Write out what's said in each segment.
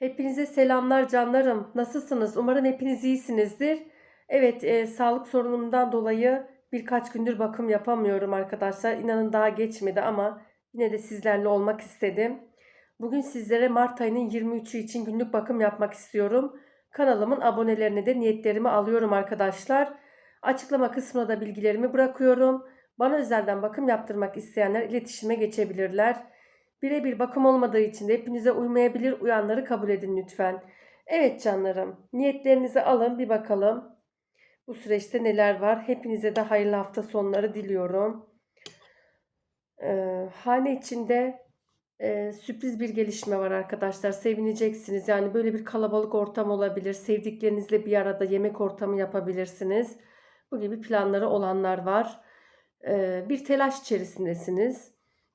Hepinize selamlar canlarım. Nasılsınız? Umarım hepiniz iyisinizdir. Evet, e, sağlık sorunumdan dolayı birkaç gündür bakım yapamıyorum arkadaşlar. İnanın daha geçmedi ama yine de sizlerle olmak istedim. Bugün sizlere Mart ayının 23'ü için günlük bakım yapmak istiyorum. Kanalımın abonelerine de niyetlerimi alıyorum arkadaşlar. Açıklama kısmına da bilgilerimi bırakıyorum. Bana özelden bakım yaptırmak isteyenler iletişime geçebilirler. Birebir bakım olmadığı için de hepinize uymayabilir. Uyanları kabul edin lütfen. Evet canlarım, niyetlerinizi alın bir bakalım. Bu süreçte neler var? Hepinize de hayırlı hafta sonları diliyorum. Ee, hane içinde e, sürpriz bir gelişme var arkadaşlar. Sevineceksiniz. Yani böyle bir kalabalık ortam olabilir. Sevdiklerinizle bir arada yemek ortamı yapabilirsiniz. Bu gibi planları olanlar var. Ee, bir telaş içerisindesiniz.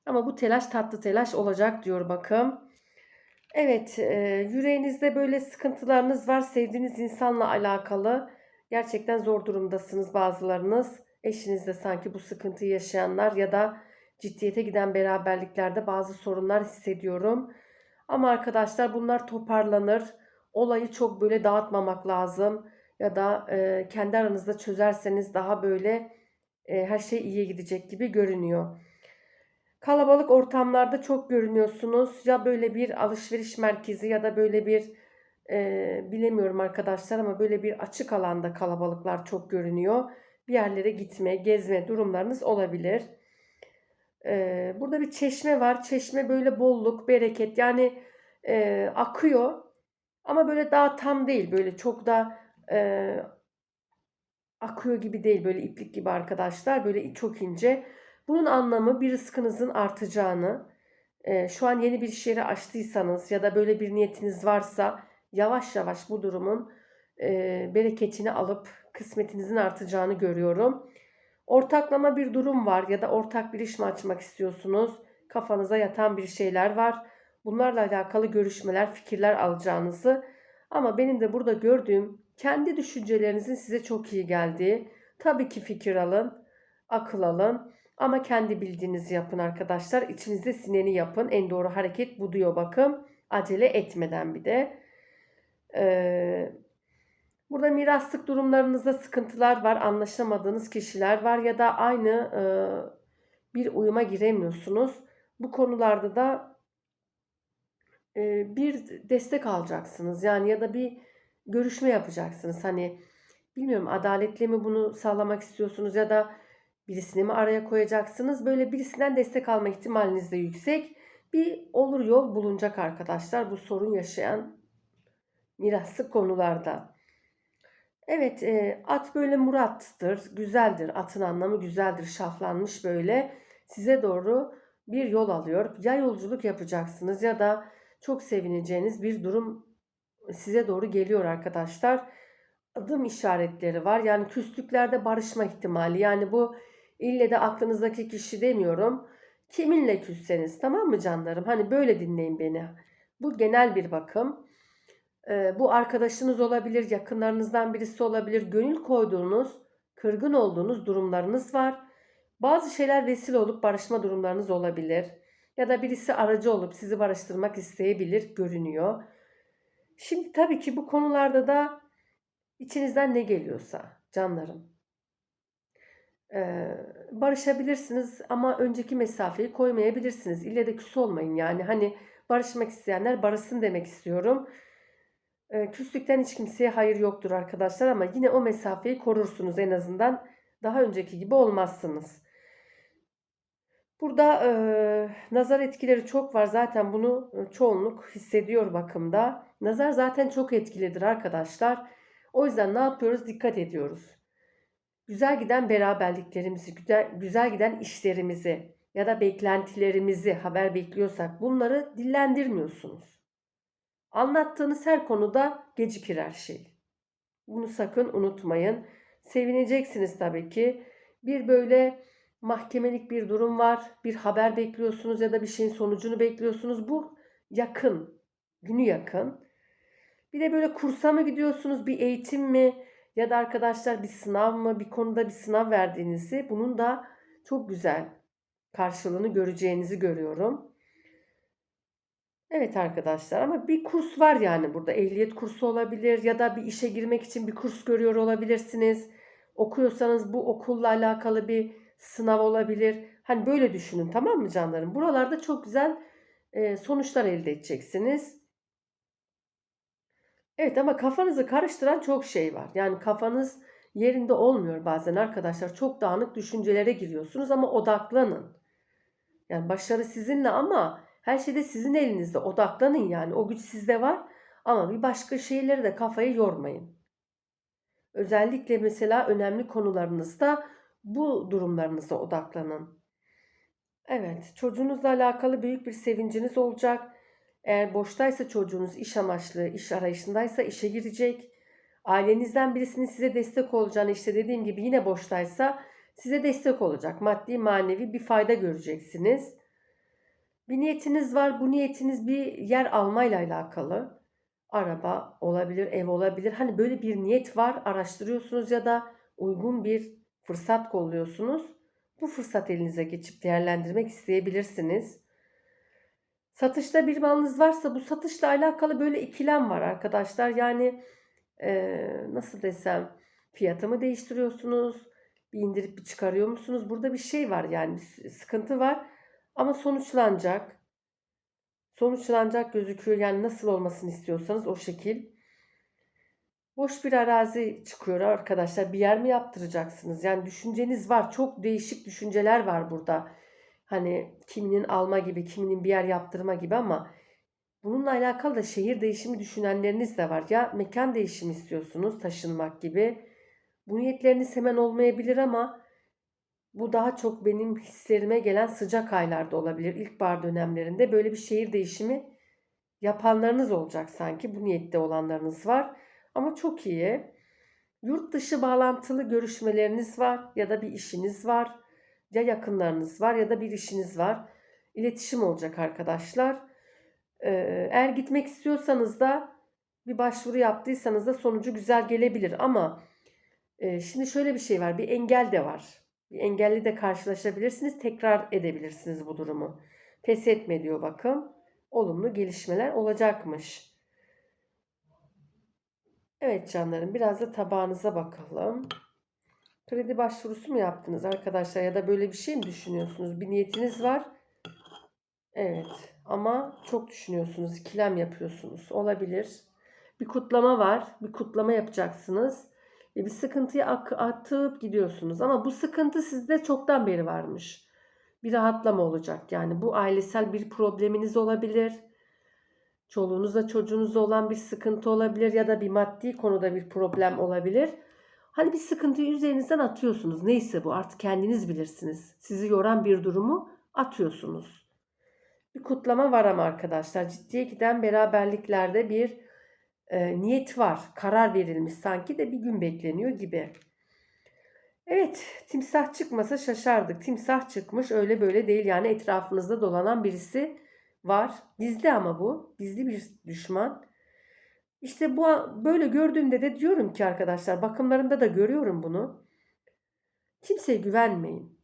Ama bu telaş tatlı telaş olacak diyor bakım. Evet, e, yüreğinizde böyle sıkıntılarınız var. Sevdiğiniz insanla alakalı. Gerçekten zor durumdasınız bazılarınız. Eşinizde sanki bu sıkıntıyı yaşayanlar ya da ciddiyete giden beraberliklerde bazı sorunlar hissediyorum. Ama arkadaşlar bunlar toparlanır. Olayı çok böyle dağıtmamak lazım. Ya da e, kendi aranızda çözerseniz daha böyle e, her şey iyiye gidecek gibi görünüyor. Kalabalık ortamlarda çok görünüyorsunuz. Ya böyle bir alışveriş merkezi ya da böyle bir e, bilemiyorum arkadaşlar ama böyle bir açık alanda kalabalıklar çok görünüyor. Bir yerlere gitme, gezme durumlarınız olabilir. E, burada bir çeşme var. Çeşme böyle bolluk, bereket yani e, akıyor. Ama böyle daha tam değil. Böyle çok da e, akıyor gibi değil. Böyle iplik gibi arkadaşlar. Böyle çok ince. Bunun anlamı bir rızkınızın artacağını, e, şu an yeni bir iş yeri açtıysanız ya da böyle bir niyetiniz varsa yavaş yavaş bu durumun e, bereketini alıp kısmetinizin artacağını görüyorum. Ortaklama bir durum var ya da ortak bir iş mi açmak istiyorsunuz? Kafanıza yatan bir şeyler var. Bunlarla alakalı görüşmeler, fikirler alacağınızı ama benim de burada gördüğüm kendi düşüncelerinizin size çok iyi geldiği. Tabii ki fikir alın, akıl alın. Ama kendi bildiğinizi yapın arkadaşlar. İçinizde sineni yapın. En doğru hareket bu diyor bakın. Acele etmeden bir de. Ee, burada miraslık durumlarınızda sıkıntılar var. Anlaşamadığınız kişiler var ya da aynı e, bir uyuma giremiyorsunuz. Bu konularda da e, bir destek alacaksınız. Yani ya da bir görüşme yapacaksınız. Hani bilmiyorum adaletle mi bunu sağlamak istiyorsunuz ya da Birisini mi araya koyacaksınız? Böyle birisinden destek alma ihtimaliniz de yüksek. Bir olur yol bulunacak arkadaşlar bu sorun yaşayan miraslı konularda. Evet e, at böyle murattır, güzeldir. Atın anlamı güzeldir, şahlanmış böyle. Size doğru bir yol alıyor. Ya yolculuk yapacaksınız ya da çok sevineceğiniz bir durum size doğru geliyor arkadaşlar. Adım işaretleri var. Yani küslüklerde barışma ihtimali. Yani bu İlle de aklınızdaki kişi demiyorum. Kiminle küsseniz tamam mı canlarım? Hani böyle dinleyin beni. Bu genel bir bakım. Ee, bu arkadaşınız olabilir, yakınlarınızdan birisi olabilir. Gönül koyduğunuz, kırgın olduğunuz durumlarınız var. Bazı şeyler vesile olup barışma durumlarınız olabilir. Ya da birisi aracı olup sizi barıştırmak isteyebilir görünüyor. Şimdi tabii ki bu konularda da içinizden ne geliyorsa canlarım barışabilirsiniz ama önceki mesafeyi koymayabilirsiniz. İlle de küs olmayın yani. Hani barışmak isteyenler barışsın demek istiyorum. küslükten hiç kimseye hayır yoktur arkadaşlar ama yine o mesafeyi korursunuz en azından. Daha önceki gibi olmazsınız. Burada e, nazar etkileri çok var. Zaten bunu çoğunluk hissediyor bakımda. Nazar zaten çok etkilidir arkadaşlar. O yüzden ne yapıyoruz? Dikkat ediyoruz güzel giden beraberliklerimizi, güzel, güzel giden işlerimizi ya da beklentilerimizi haber bekliyorsak bunları dillendirmiyorsunuz. Anlattığınız her konuda gecikir her şey. Bunu sakın unutmayın. Sevineceksiniz tabii ki. Bir böyle mahkemelik bir durum var. Bir haber bekliyorsunuz ya da bir şeyin sonucunu bekliyorsunuz. Bu yakın. Günü yakın. Bir de böyle kursa mı gidiyorsunuz? Bir eğitim mi? Ya da arkadaşlar bir sınav mı bir konuda bir sınav verdiğinizi bunun da çok güzel karşılığını göreceğinizi görüyorum. Evet arkadaşlar ama bir kurs var yani burada. Ehliyet kursu olabilir ya da bir işe girmek için bir kurs görüyor olabilirsiniz. Okuyorsanız bu okulla alakalı bir sınav olabilir. Hani böyle düşünün tamam mı canlarım? Buralarda çok güzel sonuçlar elde edeceksiniz. Evet ama kafanızı karıştıran çok şey var. Yani kafanız yerinde olmuyor bazen arkadaşlar. Çok dağınık düşüncelere giriyorsunuz ama odaklanın. Yani başarı sizinle ama her şey de sizin elinizde. Odaklanın yani. O güç sizde var ama bir başka şeyleri de kafayı yormayın. Özellikle mesela önemli konularınızda bu durumlarınıza odaklanın. Evet, çocuğunuzla alakalı büyük bir sevinciniz olacak. Eğer boştaysa çocuğunuz iş amaçlı, iş arayışındaysa işe girecek. Ailenizden birisinin size destek olacağını işte dediğim gibi yine boştaysa size destek olacak. Maddi manevi bir fayda göreceksiniz. Bir niyetiniz var. Bu niyetiniz bir yer almayla alakalı. Araba olabilir, ev olabilir. Hani böyle bir niyet var. Araştırıyorsunuz ya da uygun bir fırsat kolluyorsunuz. Bu fırsat elinize geçip değerlendirmek isteyebilirsiniz. Satışta bir malınız varsa bu satışla alakalı böyle ikilem var arkadaşlar. Yani eee, nasıl desem fiyatı mı değiştiriyorsunuz? Bir indirip bir çıkarıyor musunuz? Burada bir şey var yani bir sıkıntı var. Ama sonuçlanacak. Sonuçlanacak gözüküyor. Yani nasıl olmasını istiyorsanız o şekil. Boş bir arazi çıkıyor arkadaşlar. Bir yer mi yaptıracaksınız? Yani düşünceniz var. Çok değişik düşünceler var burada. Hani kiminin alma gibi, kiminin bir yer yaptırma gibi ama bununla alakalı da şehir değişimi düşünenleriniz de var. Ya mekan değişimi istiyorsunuz, taşınmak gibi. Bu niyetleriniz hemen olmayabilir ama bu daha çok benim hislerime gelen sıcak aylarda olabilir. İlkbahar dönemlerinde böyle bir şehir değişimi yapanlarınız olacak sanki. Bu niyette olanlarınız var. Ama çok iyi. Yurt dışı bağlantılı görüşmeleriniz var ya da bir işiniz var. Ya yakınlarınız var ya da bir işiniz var. İletişim olacak arkadaşlar. Ee, eğer gitmek istiyorsanız da bir başvuru yaptıysanız da sonucu güzel gelebilir. Ama e, şimdi şöyle bir şey var. Bir engel de var. Bir engelli de karşılaşabilirsiniz. Tekrar edebilirsiniz bu durumu. Pes etme diyor bakın. Olumlu gelişmeler olacakmış. Evet canlarım biraz da tabağınıza bakalım. Kredi başvurusu mu yaptınız arkadaşlar ya da böyle bir şey mi düşünüyorsunuz? Bir niyetiniz var. Evet ama çok düşünüyorsunuz, ikilem yapıyorsunuz. Olabilir. Bir kutlama var. Bir kutlama yapacaksınız. Ve bir sıkıntıyı atıp gidiyorsunuz. Ama bu sıkıntı sizde çoktan beri varmış. Bir rahatlama olacak. Yani bu ailesel bir probleminiz olabilir. Çoluğunuzla çocuğunuzla olan bir sıkıntı olabilir ya da bir maddi konuda bir problem olabilir. Hani bir sıkıntıyı üzerinizden atıyorsunuz. Neyse bu artık kendiniz bilirsiniz. Sizi yoran bir durumu atıyorsunuz. Bir kutlama var ama arkadaşlar ciddiye giden beraberliklerde bir e, niyet var. Karar verilmiş sanki de bir gün bekleniyor gibi. Evet timsah çıkmasa şaşardık. Timsah çıkmış öyle böyle değil yani etrafınızda dolanan birisi var. Gizli ama bu. Gizli bir düşman. İşte bu böyle gördüğümde de diyorum ki arkadaşlar bakımlarında da görüyorum bunu. Kimseye güvenmeyin.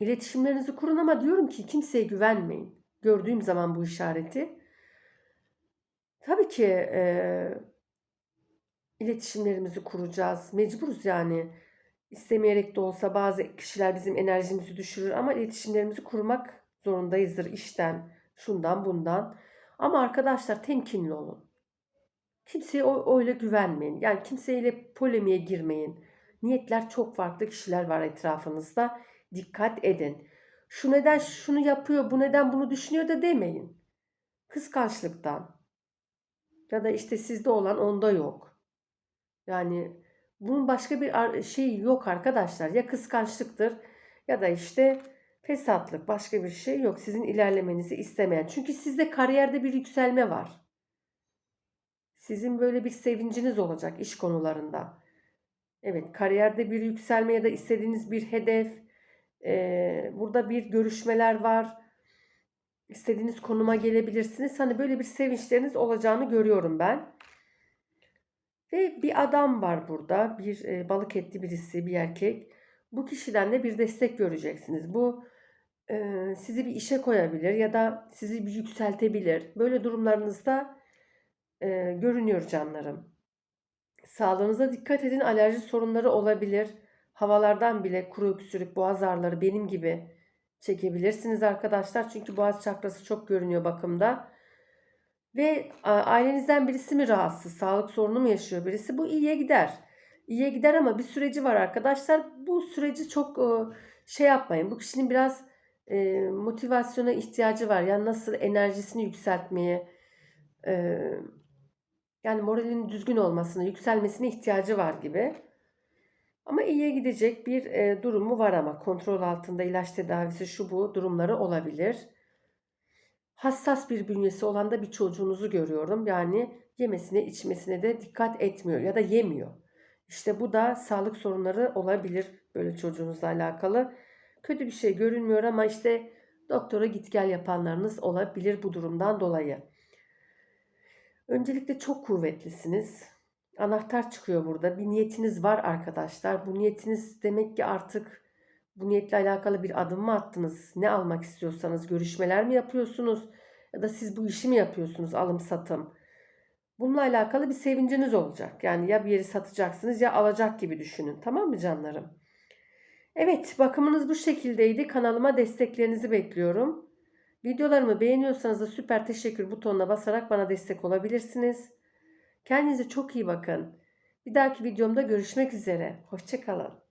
İletişimlerinizi kurun ama diyorum ki kimseye güvenmeyin. Gördüğüm zaman bu işareti. Tabii ki e, iletişimlerimizi kuracağız. Mecburuz yani. İstemeyerek de olsa bazı kişiler bizim enerjimizi düşürür ama iletişimlerimizi kurmak zorundayızdır işten, şundan bundan. Ama arkadaşlar temkinli olun. Kimseye öyle güvenmeyin. Yani kimseyle polemiğe girmeyin. Niyetler çok farklı kişiler var etrafınızda. Dikkat edin. Şu neden şunu yapıyor, bu neden bunu düşünüyor da demeyin. Kıskançlıktan. Ya da işte sizde olan onda yok. Yani bunun başka bir şey yok arkadaşlar. Ya kıskançlıktır ya da işte fesatlık başka bir şey yok. Sizin ilerlemenizi istemeyen. Çünkü sizde kariyerde bir yükselme var. Sizin böyle bir sevinciniz olacak iş konularında. Evet kariyerde bir yükselme ya da istediğiniz bir hedef. Ee, burada bir görüşmeler var. İstediğiniz konuma gelebilirsiniz. Hani böyle bir sevinçleriniz olacağını görüyorum ben. Ve bir adam var burada. Bir e, balık etli birisi, bir erkek. Bu kişiden de bir destek göreceksiniz. Bu eee, sizi bir işe koyabilir ya da sizi bir yükseltebilir. Böyle durumlarınızda eee, görünüyor canlarım. Sağlığınıza dikkat edin. Alerji sorunları olabilir. Havalardan bile kuru öksürük, boğaz ağrıları benim gibi çekebilirsiniz arkadaşlar. Çünkü boğaz çakrası çok görünüyor bakımda. Ve ailenizden birisi mi rahatsız, sağlık sorunu mu yaşıyor birisi? Bu iyiye gider. İyiye gider ama bir süreci var arkadaşlar. Bu süreci çok e, şey yapmayın. Bu kişinin biraz e, motivasyona ihtiyacı var. Yani nasıl enerjisini yükseltmeye, e, yani moralinin düzgün olmasına, yükselmesine ihtiyacı var gibi. Ama iyiye gidecek bir e, durumu var ama kontrol altında ilaç tedavisi şu bu durumları olabilir. Hassas bir bünyesi olan da bir çocuğunuzu görüyorum. Yani yemesine içmesine de dikkat etmiyor ya da yemiyor. İşte bu da sağlık sorunları olabilir böyle çocuğunuzla alakalı. Kötü bir şey görünmüyor ama işte doktora git gel yapanlarınız olabilir bu durumdan dolayı. Öncelikle çok kuvvetlisiniz. Anahtar çıkıyor burada. Bir niyetiniz var arkadaşlar. Bu niyetiniz demek ki artık bu niyetle alakalı bir adım mı attınız? Ne almak istiyorsanız görüşmeler mi yapıyorsunuz? Ya da siz bu işi mi yapıyorsunuz alım satım? Bununla alakalı bir sevinciniz olacak. Yani ya bir yeri satacaksınız ya alacak gibi düşünün. Tamam mı canlarım? Evet bakımınız bu şekildeydi. Kanalıma desteklerinizi bekliyorum. Videolarımı beğeniyorsanız da süper teşekkür butonuna basarak bana destek olabilirsiniz. Kendinize çok iyi bakın. Bir dahaki videomda görüşmek üzere. Hoşçakalın.